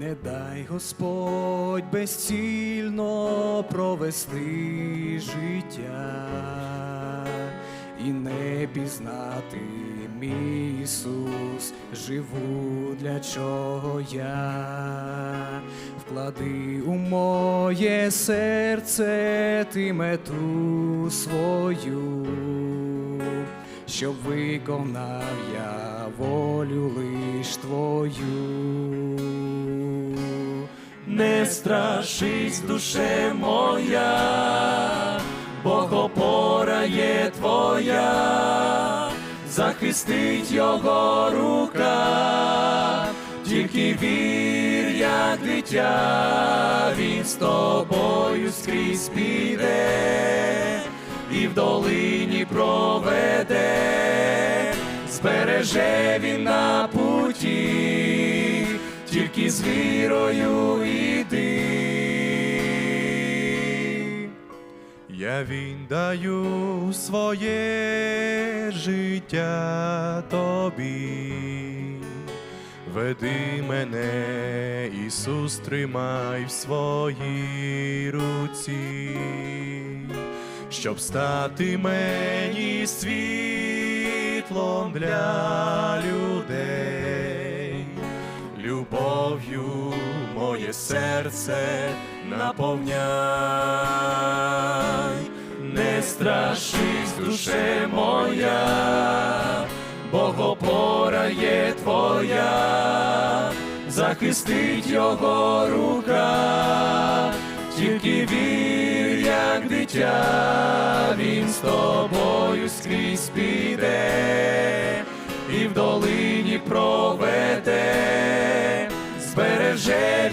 Не дай Господь безцільно провести життя і не пізнати мій Ісус, живу для чого я, вклади у моє серце ти мету свою, щоб виконав я волю лиш твою. Не страшись, душе моя, Бог опора є твоя, захистить його рука, тільки вір, як дитя, він з тобою скрізь піде, і в долині проведе, збереже він на путі, тільки з вірою Я віддаю своє життя тобі, веди мене, Ісус, тримай в своїй руці, щоб стати мені світлом для людей, моє серце наповняй. Не страшись, душе моя, Бог опора є твоя, захистить його рука, тільки вір, як дитя, він з тобою скрізь піде, і в долині проведе,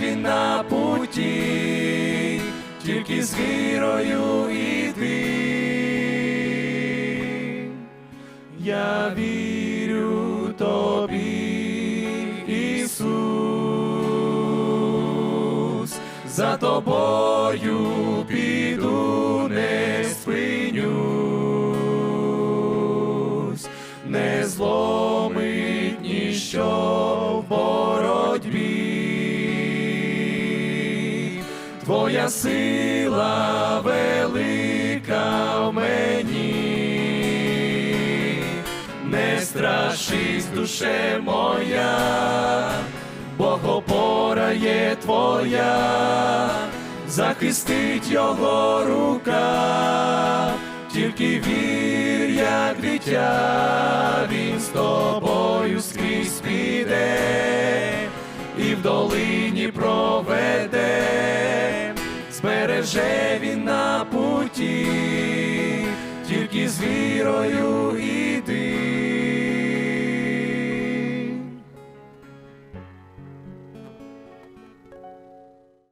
він на путі, тільки з вірою йди. Я вірю тобі, Ісус, за тобою піду, не спинюсь, не зломить Твоя сила велика в мені, не страшись, душе моя, Бог опора є твоя, захистить його рука, тільки вір, як дитя, він з тобою скрізь ще він на путі, тільки з вірою іди.